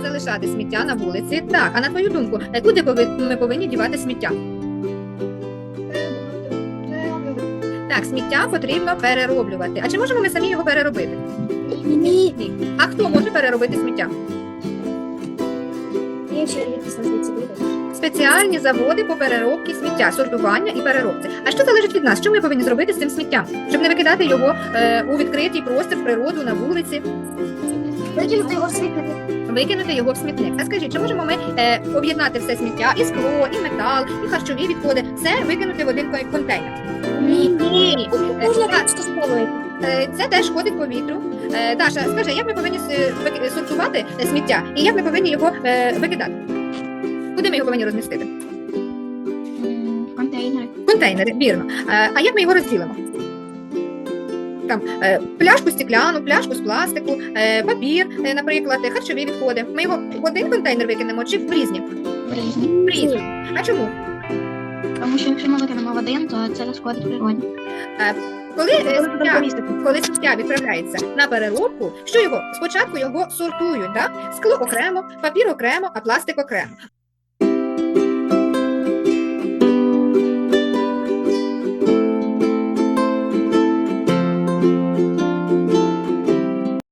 не залишати сміття на вулиці. Так, а на твою думку, куди ми повинні дівати сміття? Так, сміття потрібно перероблювати. А чи можемо ми самі його переробити? Ні. Ні. А хто може переробити сміття? Спеціальні заводи по переробці сміття, сортування і переробці. А що залежить від нас? Що ми повинні зробити з цим сміттям? Щоб не викидати його е, у відкритий простір, в природу, на вулиці, Викинути його в світло. викинути його в смітник. А скажіть, чи можемо ми е, об'єднати все сміття, і скло, і метал, і харчові відходи, все викинути в один кон- контейнер? Ні. Ні. Е, Можна так, просто спробувати. е, Це теж шкодить повітрю. Е, Даша, скажи, як ми повинні с- вики- сортувати е, сміття і як ми повинні його е, викидати? Куди ми його повинні розмістити? Контейнери. Контейнери, вірно. Е, А як ми його розділимо? Там е, пляшку стекляну, пляшку з пластику, е, папір, е, наприклад, харчові відходи. Ми його в один контейнер викинемо чи в різні? Різні. В різні. А чому? Тому що якщо ми викинемо в один, то це розходить природі. Коли, сміття, коли сміття відправляється на переробку, що його спочатку його сортують, да? скло окремо, папір окремо, а пластик окремо.